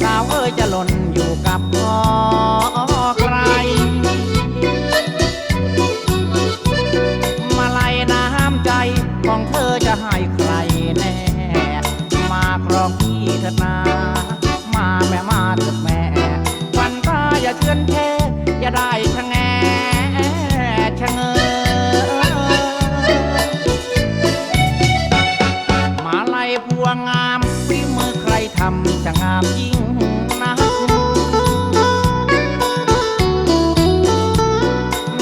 สาวเอ้ยจะหล่นอยู่กับพ่อใคร มาลัยน้ำใจของเธอจะให้ใครแน่ มาครองพี่เถิดนา มาแม่มาเถิดแม่วันตาอย่าเชือนแค่ งามยิ่งนัก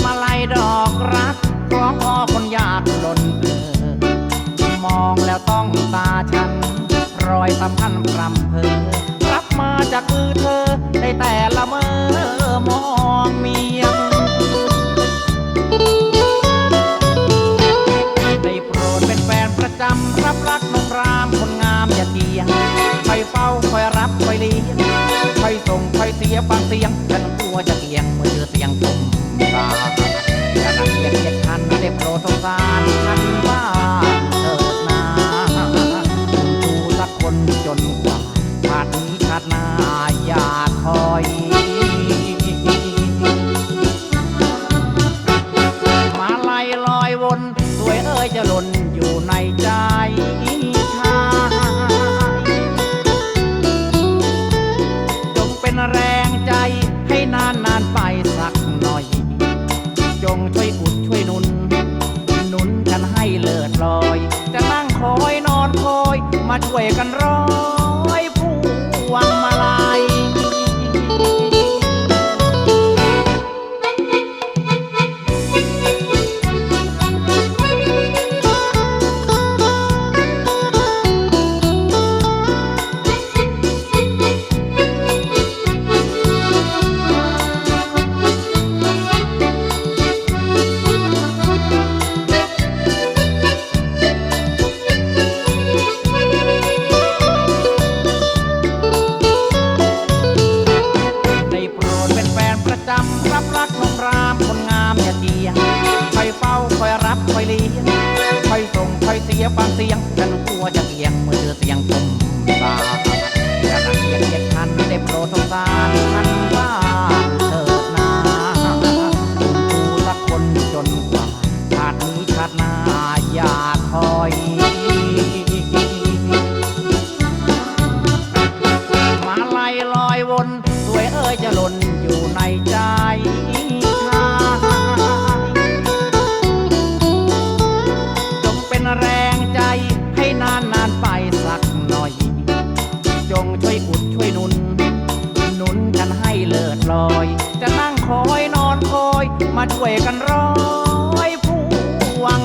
มาลัยดอกรักของพ่อคนยากหล่นเออมองแล้วต้องตาฉัน รอยสำคัญพรำเพอรับมาจากมือ ยเสียฟังเสียงฉันกลัวจะเกียงเมื่อเสียงตุ่มตาจะนั่งเกียจเกียดฉันได้โปรดสงสารฉันบ้างเถิดนาดูสักคนจนกว่าชาตินี้ชาติหน้าอย่าคอย จงช่วยอุดช่วย อยเสียฟังเสียงฉันกลัวจะเอียงเมื่อเสียงตุ่มตา อย จะนั่งคอยนอนคอย มาช่วยกันร้อยพวัง